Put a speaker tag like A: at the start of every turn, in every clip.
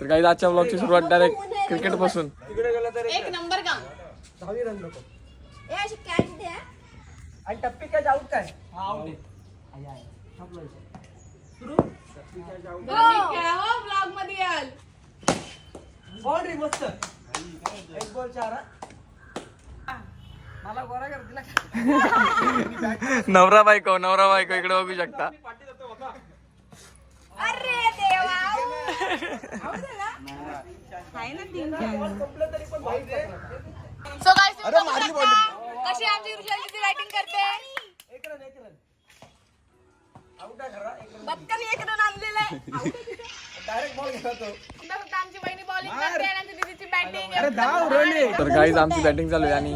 A: तर काही आजच्या ब्लॉगची सुरुवात डायरेक्ट क्रिकेटपासून.
B: एक नंबर का?
C: दहावी रन नको.
D: ए अशी कॅच द्या
C: आणि टप्पी कॅच आउट काय?
B: खेळा हो ब्लॉगमध्ये याल.
C: बाउंड्री मस्त. एक बॉल चार हा? मला गोरा कर तिला
A: नवरा बायको नवरा बायको इकडे बघू शकता.
D: अरे
B: सो गाइस शकता कशी आमची ऋषाली बॅटिंग करते
C: एक रन एक रन आउट आहे खरा एक रन
D: बक्कन एक रन आणलेलं आहे.
C: डायरेक्ट बॉल घेला तो.
B: समजा फक्त आमची बहिणी बॉलिंग करते आणि आमची दीदीची बॅटिंग
C: अरे दहा रन आहे
A: तर काहीच आमची बॅटिंग चालू आहे आणि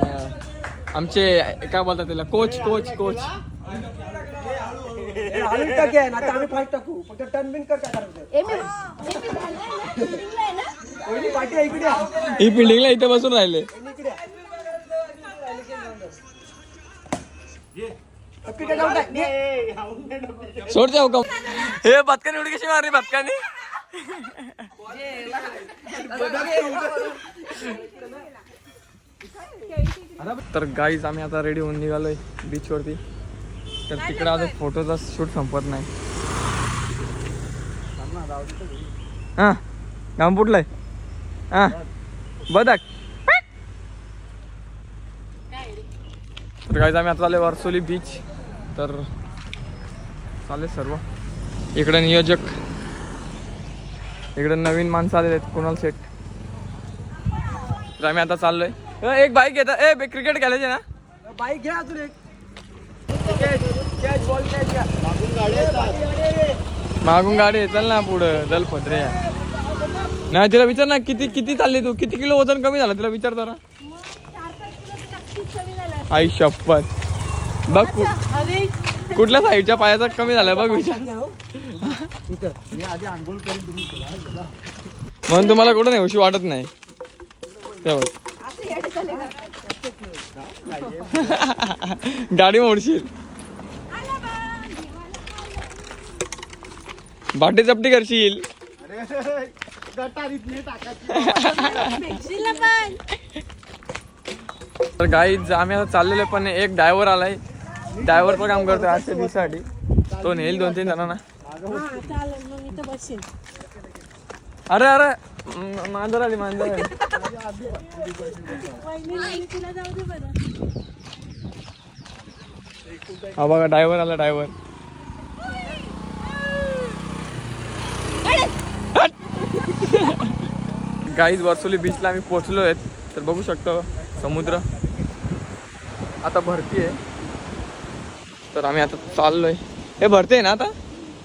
A: आमचे काय बोलतात त्याला? कोच कोच कोच
C: आम्ही टाके आहे ना आता आम्ही फास्ट टाकू. फक्त टर्न बिन कर काय करायचं
D: ए मी ए मी झालंय ना फिल्डिंगला आहे ना?
C: पहिली पाठी आहे इकडे. आहे.
A: ही बिल्डिंगला इथे बसून राहिले.
C: पहिली इकडे. आहे. टप्पी कॅच आउट आहे
A: सोड जाऊ का हे बदकाने उडी कशी मारली बदकाने तर गाईज आम्ही आता रेडी होऊन निघालोय बीच वरती. तर तिकडे आता फोटोचा शूट संपत नाही. हा गाम फुटलाय. हा बदक. तर गाईज आम्ही आता आले वारसोली बीच तर चालेल सर्व. इकडे नियोजक. इकडे नवीन माणसं आलेले आहेत कुणाल सेट तर आम्ही आता चाललोय. एक बाईक घेता. ए क्रिकेट खेळायचे ना?
C: बाईक घ्या अजून एक.
A: मागून गाडी आहे, चल ना पुढं चल पत्रे नाही तिला विचार ना किती किती चालली तू? किती किलो वजन कमी झालं? तिला विचार जरा. आई शपथ. बघ कुठल्या साईडच्या पायाचा कमी झाला बघ विचार. म्हणून तुम्हाला कुठं नाही उशी वाटत नाही. तेव्हा. गाडी मोडशील. बाटी चपटी करशील. तर गाई आम्ही आता चाललेलो पण एक ड्रायव्हर आलाय. ड्रायव्हरचं काम करतोय आजच्या दिवसासाठी. तो नेईल दोन तीन जणांना अरे अरे. मांजर आली मांजर आली हा बघा ड्रायव्हर आला ड्रायव्हर काहीच वर्सोली बीचला आम्ही पोहोचलो आहेत. तर बघू शकतो समुद्र. आता भरती आहे. तर आम्ही आता चाललोय. हे भरते ना आता?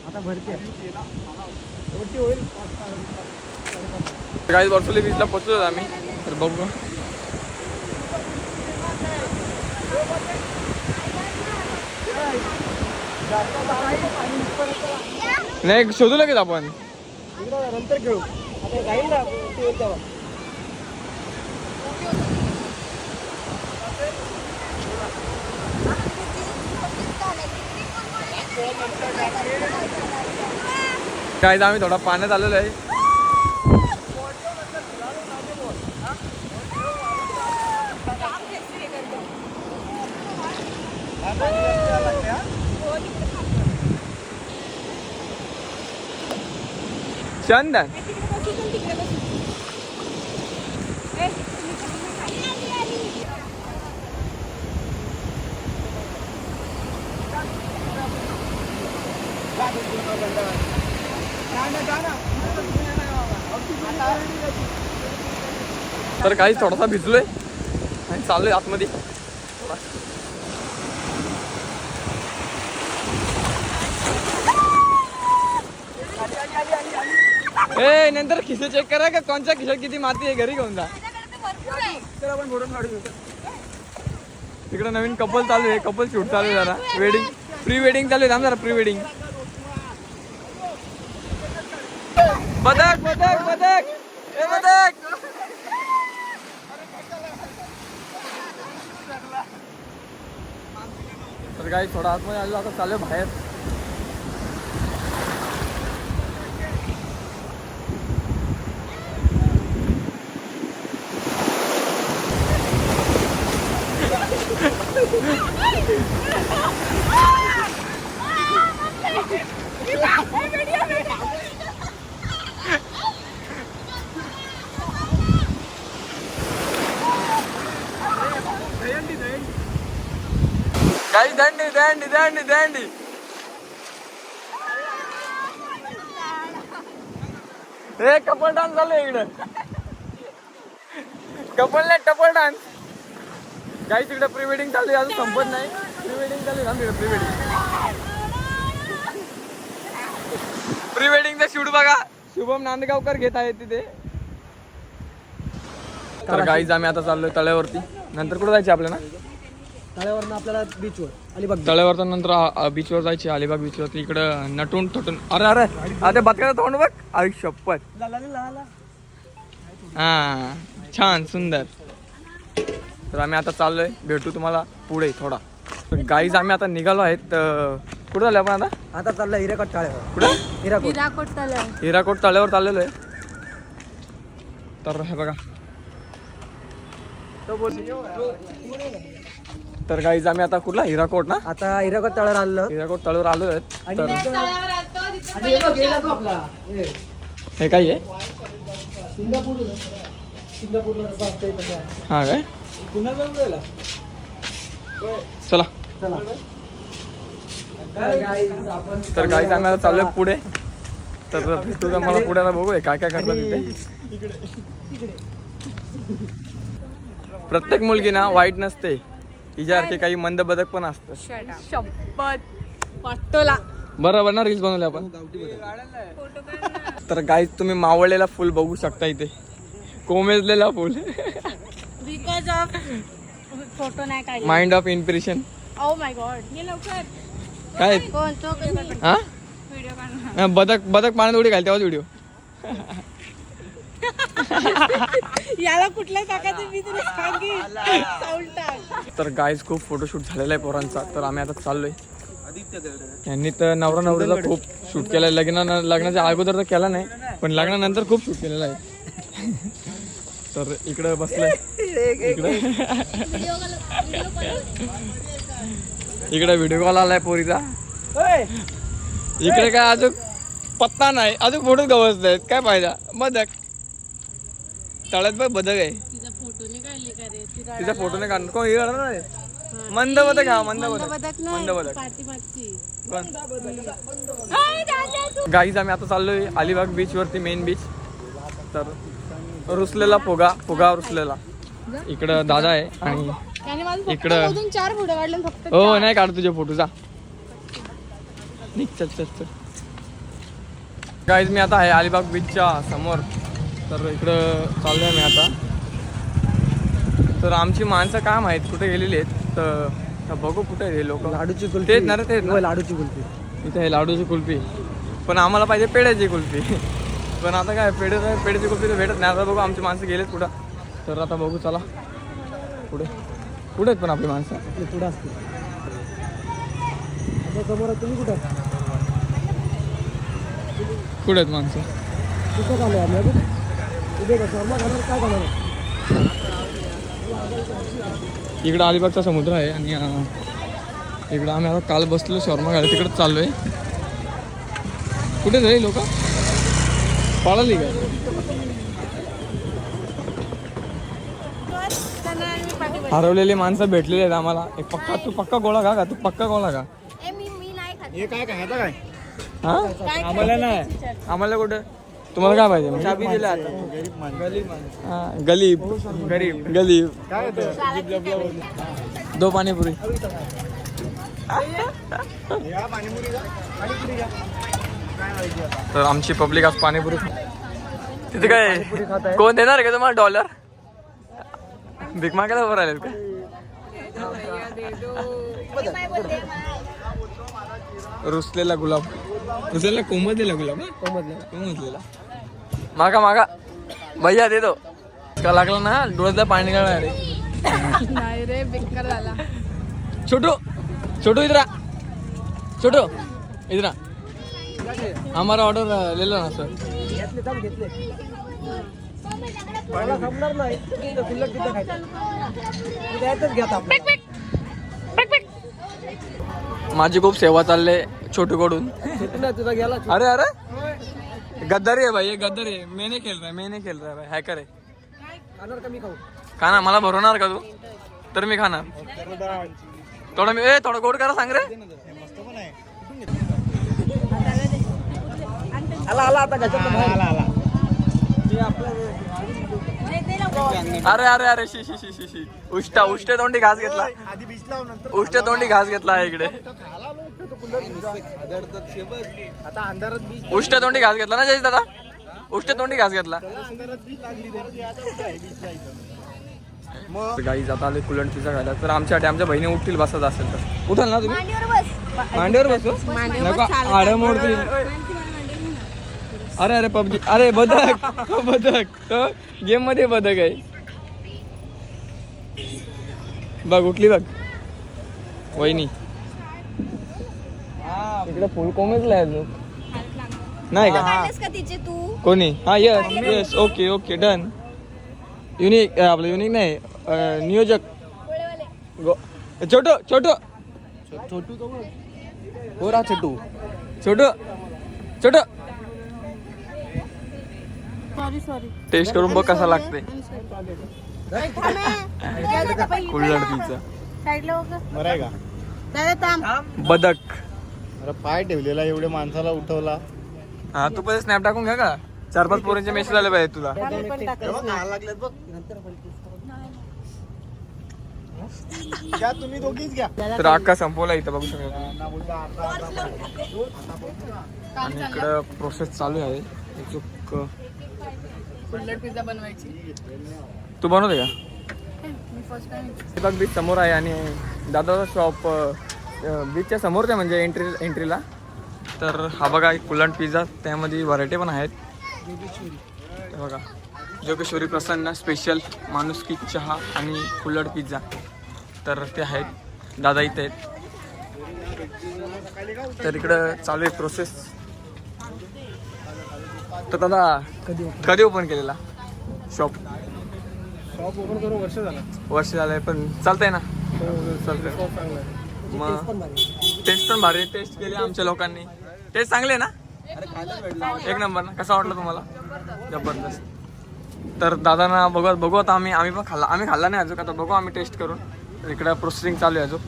C: आता भरते
A: गाडी वर्सोली बीचला पोचलोच आम्ही. तर बघू. नाही शोधू लगेच आपण.
C: नंतर खेळू
A: काय आम्ही थोडा पाण्यात आलेलो आहे. चंदन तर काही थोडासा भिजलोय. आणि चाललोय आतमध्ये. ए नंतर खिसे चेक करा का कोणत्या खिशात किती माती आहे घरी घेऊन जा.
C: तर आपण भरून काढू
A: तिकडे नवीन कपल चालू आहे कपल शूट चालू आहे जरा. वेडिंग प्री वेडिंग चालू आहे थांब जरा प्री वेडिंग बदक बदक बदक. ए बदक. तर काही थोडा आतमध्ये आलेलो आता चालू आहे बाहेर काही दंडी दंडी दंडी हे कपल डान्स झालं आहे इकडं. कपल नाही टपल डान्स काही तिकडे प्री वेडिंग चालू आहे अजून संपत नाही. प्री वेडिंग चालू आहे ना प्री वेडिंग प्री वेडिंगचा शूट बघा. शुभम नांदगावकर घेत आहे तिथे. तर गाईज आम्ही आता चाललोय तळ्यावरती. नंतर कुठं जायचे आपल्याला?
C: तळ्यावरनं आपल्याला बीचवर अलिबाग
A: तळ्यावर नंतर बीचवर जायचे अलिबाग बीचवर इकडं नटून थटून अरे अरे अरे बदकाचं तोंड बघ. आई शपथ. हा छान सुंदर. तर आम्ही आता चाललोय. भेटू तुम्हाला पुढे थोडा. गाईज आम्ही आता निघालो आहेत तर कुठं झालं आपण आता?
C: आता चाललं हिरेकट टाळ्यावर
A: कुठे?
C: हिराकोट.
D: हिराकोट तलाव
A: हिराकोट तळ्यावर चाललेलो आहे. तर हे बघा. तर गाईज आम्ही आता कुठला? हिराकोट ना?
C: आता हिराकोट तळ्यावर आलं
A: हिराकोट तळ्यावर आलो आहेत तर
C: हे बघ,
A: काय आहे. हा काय? चला.
C: चला. तर guys, आपण
A: तर गाईज आम्ही आता चाललोय पुढे. तर का मला पुढे बघूया काय काय करतात तिथे प्रत्येक मुलगी ना वाईट नसते. हिच्यासारखे काही मंद बदक पण असतं
B: शपथ. वाटतोला
A: बरोबर ना रील्स बनवले आपण. तर गाईज तुम्ही मावळलेला फुल बघू शकता इथे. कोमेजलेला फुल.
D: बिकॉज ऑफ फोटो नाही काढले.
A: Mind of impression
D: oh my god ये लवकर.
A: काय?
D: कोण? तो
A: हा?
D: व्हिडिओ काढ
A: बदक बदक पाण्यात उडी घाल तेव्हाच व्हिडिओ
D: याला कुठल्या टाकायचं मी तुला साऊंड टाक.
A: तर गाईज खूप फोटोशूट झालेला आहे पोरांचा. तर आम्ही आता चाललोय. यांनी तर नवरा नवरीचा खूप शूट केलाय. लग्ना लग्नाच्या अगोदर तर केला नाही पण लग्नानंतर खूप शूट केलेला आहे. तर इकडं बसलंय. इकडं. इकडे व्हिडिओ कॉल आलाय पोरीचा. इकडे काय अजून पत्ता नाही. अजून फोटो गवसत आहेत काय पाहिजे बदक तळ्यात बघ बदक आहे.
D: तिचा फोटो नाही काढले का रे? ती
A: तिचा फोटो नाही काढणार. कोण हे आहे? मंद बदक हा मंद बदक मंद बदक
D: पाठीमागची
A: गाईज आम्ही आता चाललोय अलिबाग बीच वरती मेन बीच तर रुसलेला फुगा फुगा रुसलेला. इकडं दादा आहे आणि
D: त्याने माझं फक्त
A: इकडं-
D: मोजून चार फोटो काढले आणि फक्त
A: हो नाही काढ तुझे फोटो जा. निघ चल चल चल. गाईज मी आता आहे अलिबाग बीचच्या समोर. तर इकडं चाललोय मी आता. तर आमची माणसं काय माहीत कुठे गेलेली आहेत तर बघू कुठे आहेत हे लोक.
C: लाडूची कुल्फी.
A: तेच ना रे तेच ना.
C: लाडूची कुल्फी.
A: इथे आहे लाडूची कुल्फी. पण आम्हाला पाहिजे पेड्याची कुल्फी. पण आता काय पेढे पेढ्याची कुल्फी तर भेटत नाही. आता बघू आमची माणसं गेलेत कुठं. तर आता बघू चला. पुढे. कुठे आहेत पण आपली माणसं.
C: पुढं असते आता समोर आहे, तुम्ही कुठं?
A: कुठे आहेत माणसं.
C: कुठं आलो आम्ही?
A: इकडं अलिबागचा समुद्र आहे आणि इकडं आम्ही आता काल बसलो शॉर्मा घाला तिकडं चाललोय. कुठे झाले लोक? पळाली का हरवलेली माणसं भेटलेली आहेत आम्हाला. एक पक्का तू पक्का गोळा का का? तू पक्का गोळा का हा आम्हाला नाही. आम्हाला कुठं? तुम्हाला काय पाहिजे? चाबी दिला आता. गलीब. गरीब. गलीब. दो पाणीपुरी. तर आमची पब्लिक आज पाणीपुरी तिथे काय? कोण देणार का तुम्हाला डॉलर भीक मागायला बरं आलेत का? रुसलेला गुलाब. रुसलेला कोमजलेला गुलाब कोमजलेला. कोमजलेला. मागा मागा. भैया दे दो का लागला ना? डोळ्यातलं पाणी निघाला रे.
B: नाही रे बेकार झाला.
A: छोटू छोटू इधर. छोटू इधर आ. हमारा ऑर्डर ले लो ना सर
C: घेतले
A: माझी खूप सेवा चालले छोटूकडून.
C: तुझा गेला
A: अरे अरे. गद्दारी आहे भाई ये गद्दारी आहे. मैं नहीं खेल रहा मैं नहीं खेल रहा भाई. हॅकर आहे.
C: खाणार का मी खाऊ?
A: खाना मला भरवणार का तू? तर मी खाणार. थोडं मी ए थोडं गोड करा सांग रे.
C: आला आला आता आला आला.
A: अरे अरे अरे शी शी शी शी शी. उष्टा उष्टे तोंडी घास घेतला.
C: आधी बीच लाव नंतर
A: उष्टे तोंडी घास घेतला आहे इकडे.
C: आता अंधारात बीच
A: उष्टे तोंडी घास घेतला ना जयेश दादा? उष्टे तोंडी घास घेतला.
C: आता?
A: गाई जाता आले कुलंट पिझ्झा खायला. तर आमच्यासाठी आमच्या बहिणी उठतील बसत असेल तर. उठाल ना तुम्ही? मांडीवर बसू. नको आड मोडतील. अरे अरे पबजी. अरे बदक. तो बदक. गेममध्ये बदक आहे. बघ उठली बघ. वहिनी. इकडे फुल कोमेजला आहे नाही का?
B: तू?
A: कोणी? हा yes yes okay okay done unique आपलं युनिक नाही. नियोजक. गो छोटो छोटो.
C: छोटू तो. हो छोटू.
A: छोटो. छोटो.
D: सॉरी सॉरी
A: टेस्ट करून बघ कसा लागते. कुल्लड पिझ्झा
D: साईडला.
C: बरं आहे का?
D: दादा थांब
A: बदक.
C: अरे पाय ठेवलेला एवढ्या माणसाला उठवला.
A: हा तू पहिले स्नॅप टाकून घ्या का? चार पाच पोरांचे मेसेज आले पाहिजे तुला.
D: आम्ही पण टाकायचं.
C: लागलेत बघ. घ्या तुम्ही दोघीच घ्या.
A: तर अक्का संपवला इथं बघू शकता आणि इकडं प्रोसेस चालू आहे. चुक.
B: कुल्लड पिझ्झा बनवायची.
A: तू बनवते का?
B: मी फर्स्ट टाइम
A: हे बघ बीच समोर आहे आणि दादाचा शॉप बीचच्या समोरच आहे म्हणजे एंट्री एंट्रीला तर हा बघा एक कुलंट पिझ्झा. त्यामध्ये व्हरायटी पण आहेत. हे बघा जोगेश्वरी प्रसन्न स्पेशल माणुसकी चहा आणि कुल्लड पिझ्झा. तर ते आहेत. दादा इथे आहेत. तर इकडं चालू आहे प्रोसेस तर दादा कधी कधी ओपन केलेला? शॉप
C: शॉप ओपन करून वर्ष झालं.
A: वर्ष झालंय पण चालतंय ना? चालतंय. मग टेस्ट पण भारी टेस्ट केली आमच्या लोकांनी. टेस्ट चांगले ना? एक नंबर ना? कसा वाटला तुम्हाला? जबरदस्त. तर दादांना बघत बघू आता आम्ही आम्ही पण खाल्ला. आम्ही खाल्ला नाही अजून आता बघू आम्ही टेस्ट करून. तर इकडं प्रोसेसिंग चालू आहे अजून.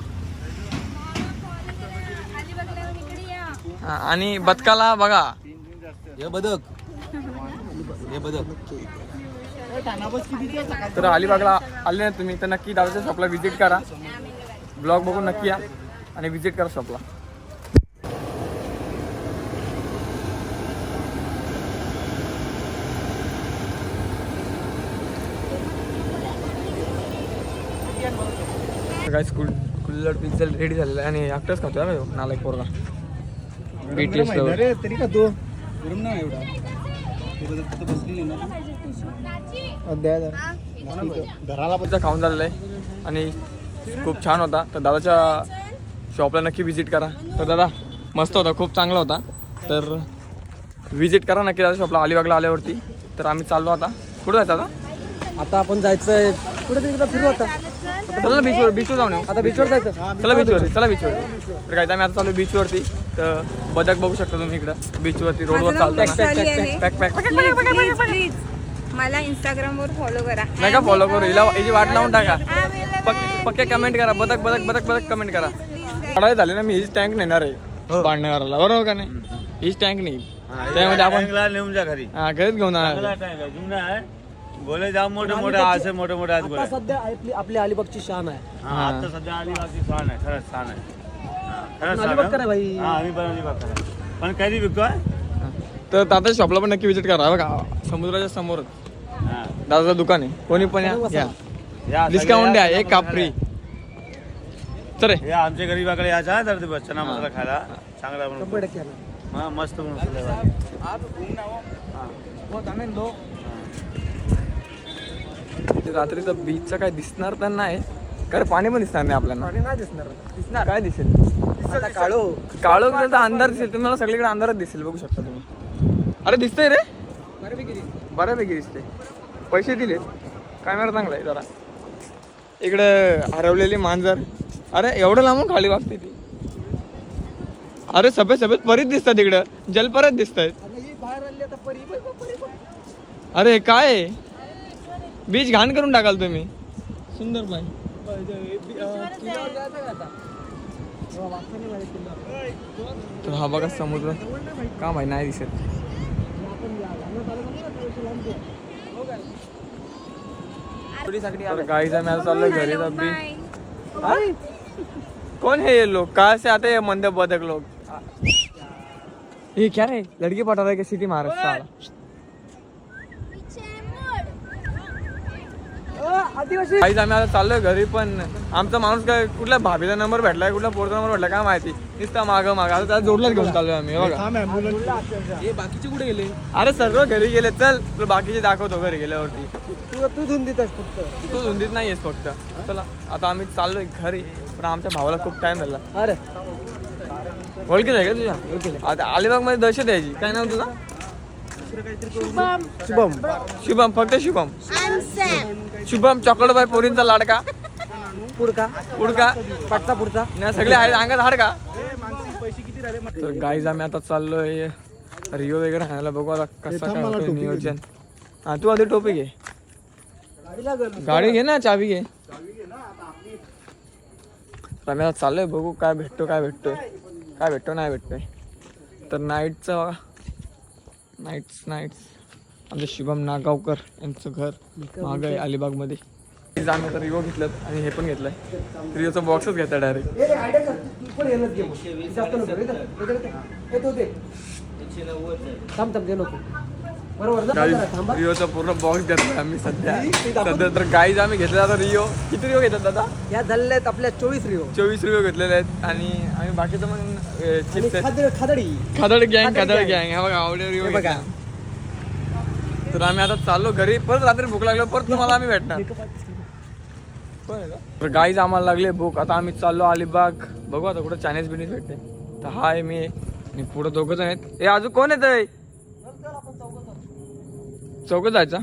A: हा, आणि बदकाला बघा.
C: हे बदक. हे
A: तर अलिबागला आले ना तुम्ही तर नक्की दादाच्या शॉपला व्हिजिट करा. ब्लॉग बघून नक्की या आणि व्हिजिट करा शॉपला काय स्कूल कुल्लड पिझ्झा रेडी झालेला आहे आणि एकटाच ह्यो, नालायक पोरगा. बीटीएस
C: तरी का तो गरम नाही एवढा. घराला
A: पिझ्झा खाऊन झालेला आहे. आणि खूप छान होता. तर दादाच्या शॉपला नक्की व्हिजिट करा. तर दादा मस्त होता. खूप चांगला होता. तर व्हिजिट करा नक्की दादा शॉपला अलिबागला आल्यावरती. तर आम्ही चाललो आता. कुठं जायचं आता?
C: आता आपण जायचंय. कुठे तिकडे फिरू आता.
A: चला बीचवर बीचवर जाऊन येऊ.
C: आता बीचवर जायचं.
A: चला बीचवरती चला बीचवर तर काय तर आम्ही आता चालू बीचवरती तर बदक बघू शकता तुम्ही इकडं. बीचवरती रोडवर चालताना. पॅक पॅक
B: प्लीज प्लीज मला इंस्टाग्राम वर फॉलो करा
A: नाही का फॉलो करू. हिला हिची वाट लावून टाका. पक- पक्के कमेंट करा. बदक बदक बदक बदक कमेंट करा. काढायला झाले ना मी हीच टँक नेणार आहे. बांधण्यावरला बरोबर का नाही? हीच टँक नाही. त्यामध्ये आपण
E: नेऊन जा घरी.
A: हा घरीच घेऊन
E: आहे. गोले जाम मोठे मोठे असे मोठे मोठे गोळे
C: सध्या आपली आपली अलिबागची शान आहे.
E: हा, आता सध्या अलिबागची छान आहे. खरंच छान आहे. हा,
C: अलिबाग करा
E: आहे.
C: भाई.
E: हा आम्ही पण अलिबाग करा पण कधी विकतोय?
A: तर दादा शॉपला पण नक्की विजिट करा बघा. समुद्राच्या समोरच
E: हा.
A: दादाचं दुकान आहे. कोणी पण या घ्या
E: या.
A: डिस्काउंट द्या एक काप फ्री चल. रे.
E: या आमच्या गरीबाकडे यायचा आहे तर ते चना मसाला खायला. चांगला बनवतो. हा मस्त बनवतो.
A: ते रात्रीचं बीचचं काय दिसणार तर नाही कारण पाणी पण दिसणार नाही आपल्याला.
C: नाही दिसणार.
A: दिसणार. काय दिसेल?
C: काळो.
A: काळो तर अंधार दिसेल. तुम्हाला सगळीकडे अंधारच दिसेल. बघू शकता तुम्ही. अरे दिसतंय रे. बऱ्यापैकी दिसते पैसे दिले कॅमेरा चांगला आहे जरा. इकडे हरवलेली मांजर. अरे एवढं लांबून खाली वागते ती. अरे सफेद सफेद परीत दिसतात इकडं. जलपरत दिसत आहेत अरे काय बीच घाण करून टाकाल तुम्ही. सुंदर बाई
C: अं, किल्ल्यावर जायचं का आता?
A: तर हा बघा समुद्र. का माहिती नाही दिसत. गाईचा मॅच चाललोय घरी हाय? कौन है ये लोग कहाँ से आते हैं ये मंदे बदक लोग ये क्या रे? लड़की पटा रहा है कि सिटी महाराष्ट्र वाला? काहीच आम्ही आता चाललोय घरी पण आमचा माणूस काय कुठल्या भाभीचा नंबर भेटलाय कुठल्या पोरचा नंबर भेटला काय माहिती. नुसता माग माग. आता त्याला जोडलाच घेऊन चाललोय आम्ही हे बघा
C: हे बाकीचे कुठे गेले?
A: अरे सर्व घरी गेले. चल तुला बाकीचे दाखवतो घरी गेल्यावरती.
C: तू तू धुवून देतस फक्त.
A: तू धुंदीत नाहीयेस फक्त. चला आता आम्ही चाललोय घरी पण आमच्या भावाला खूप टाइम झाला.
C: अरे.
A: ओळखीच आहे का तुझ्या? आता अलिबागमध्ये दहशत यायची काय नाव तुझं?
C: शुभम.
A: शुभम. फक्त शुभम. शुभम चॉकलेट बाय पोरींचा लाडका.
C: पुढका.
A: उडका
C: पाटचा पुढचा.
A: नाही सगळे आहेत अंगात हाड का? तर गाईज आम्ही आता चाललोय रिओ वगैरे खायला बघू आता कसं काय नियोजन. हा तू आधी टोपी घे. गाडी घे ना चावी घे. तर आम्ही आता चाललोय बघू काय भेटतो काय भेटतोय. काय भेटतो नाही भेटतोय. तर नाईटचं बघा नाईट्स नाईट्स आमचं शुभम नागावकर यांचं घर मागं आहे अलिबागमध्ये आम्ही आता रिओ घेतलं आणि हे पण घेतलंय रिओचा बॉक्सच घेतला डायरेक्ट
C: थांब थांब नको बरोबर
A: रिओचा पूर्ण बॉक्स घेतलाय आम्ही सध्या. सध्या तर गाईज आम्ही घेतला आता रिओ. किती रिओ घेतात दादा?
C: या झालेल्या आपल्या चोवीस रिओ.
A: चोवीस रिओ घेतलेले आहेत आणि आम्ही बाकीचं मग
C: खादड. खादडी
A: गँग खादड. गँग हा बघा आवडे रिओ
C: हे बघा.
A: तर आम्ही आता चाललो घरी. परत रात्री भूक लागलो परत तुम्हाला आम्ही भेटणार. तर गाईज आम्हाला लागले भूक. आता आम्ही चाललो अलिबाग. बघू आता कुठं चायनीज बिनीज भेटते. तर हाय मी. आणि पुढे दोघं जण आहेत. ए अजून कोण येत चौकत जायचा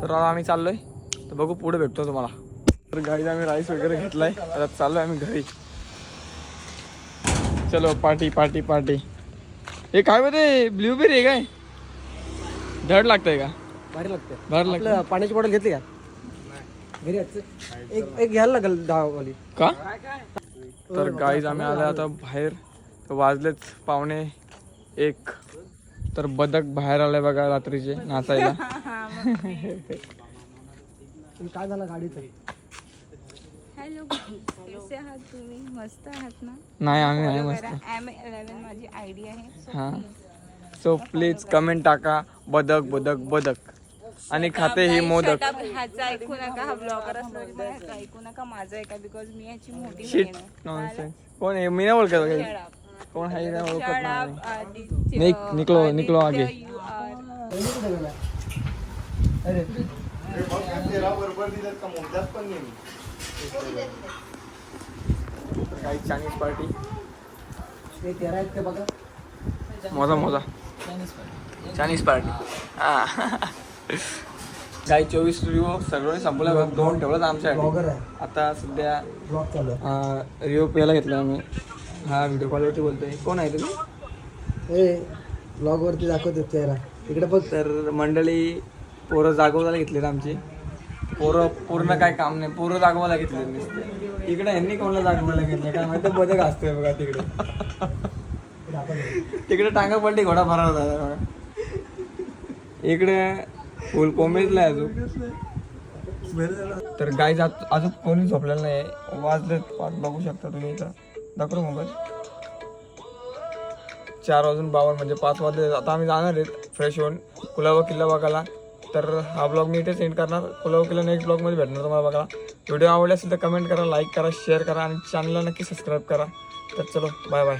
A: तर आता आम्ही चाललोय. तर बघू पुढे भेटतो तुम्हाला. तर गाईज आम्ही राईस वगैरे घेतलाय. आता चाललोय आम्ही घरी. चलो पार्टी पार्टी पार्टी हे काय होते ब्ल्यूबेरी आहे काय? धड लागतंय का?
C: भारी लागते
A: भारी लागतं
C: आपलं पाण्याची बॉटल घेतली का? घरी. एक एक घ्यायला लागेल दहा वाली
A: का? तर गाईज आम्ही आलो आता बाहेर. तर वाजलेच पावणे एक. तर बदक बाहेर आलाय बघा रात्रीचे नाचायला.
C: काय झालं गाडीचं?
D: हॅलो कसे आहात तुम्ही? मस्त आहात ना?
A: नाही आम्ही नाही मस्त.
D: एम माझी आहे.
A: हा. सो प्लीज कमेंट टाका बदक बदक बदक. आणि खाते ही मोदक.
D: ह्याचं ऐकू नका हा ब्लॉगर असलो तरी मला ह्याचं ऐकू नका माझं ऐका बिकॉज मी याची मोठी
A: शिट. नॉनसेन्स कोण आहे? मी नाही ओळखत. नाही ओळखत
D: Shut
A: नाही
D: up, आदित्य.
A: निक- निकलो- निकलो आगे.
C: अरे
A: काही चायनीज पार्टी
C: ते तेरा आहेत ते बघा
A: मोजा मोजा चायनीज पार्टी हा काही चोवीस रिओ सगळं संपलं. दोन ठेवलं आमच्यासाठी आता सध्या रिओ पेला घेतला आम्ही हा व्हिडिओ कॉलवरती बोलतोय. कोण आहे तुम्ही?
C: ए ब्लॉग वरती दाखवतो चेहरा इकडे बघ.
A: तर मंडळी पोरं जागवायला घेतलीत आमची. पोरं पूर्ण काय काम नाही. पोरं जागवायला घेतले नुसते. इकडे यांनी कोणाला जागवायला घेतलं काय माहिती? बदक असतोय बघा तिकडे. तिकडे टांगा पलटी घोडा भरावा झाला बघा. इकडे फुल कोंबडीतला आहे अजून. तर गाय जात अजून कोणी झोपलेलं नाही वाजलेत पाच बघू शकता तुम्ही इथं. दाखव मोबाईल? चार वाजून बावन्न म्हणजे पाच वाजले. आता आम्ही जाणार आहेत फ्रेश होऊन. कुलाबा किल्ला बघायला. तर हा ब्लॉग मी इथे सेंड करणार. कुलाबा किल्ला नेक्स्ट ब्लॉगमध्ये भेटणार तुम्हाला बघायला. व्हिडिओ आवडला असेल तर कमेंट करा लाईक करा शेअर करा आणि चॅनलला नक्की सबस्क्राईब करा. तर चलो बाय बाय